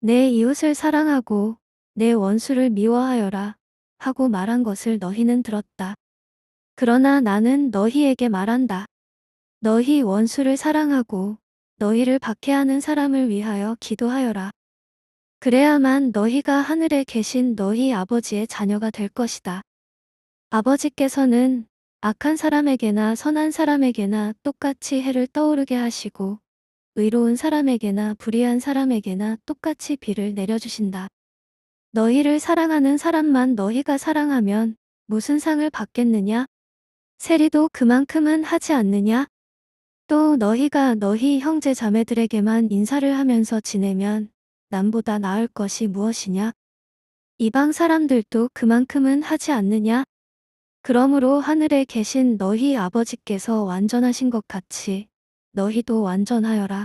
내 이웃을 사랑하고 내 원수를 미워하여라 하고 말한 것을 너희는 들었다. 그러나 나는 너희에게 말한다. 너희 원수를 사랑하고 너희를 박해하는 사람을 위하여 기도하여라. 그래야만 너희가 하늘에 계신 너희 아버지의 자녀가 될 것이다. 아버지께서는 악한 사람에게나 선한 사람에게나 똑같이 해를 떠오르게 하시고 의로운 사람에게나 불의한 사람에게나 똑같이 비를 내려주신다. 너희를 사랑하는 사람만 너희가 사랑하면 무슨 상을 받겠느냐? 세리도 그만큼은 하지 않느냐? 또 너희가 너희 형제 자매들에게만 인사를 하면서 지내면 남보다 나을 것이 무엇이냐? 이방 사람들도 그만큼은 하지 않느냐? 그러므로 하늘에 계신 너희 아버지께서 완전하신 것 같이 너희도 완전하여라.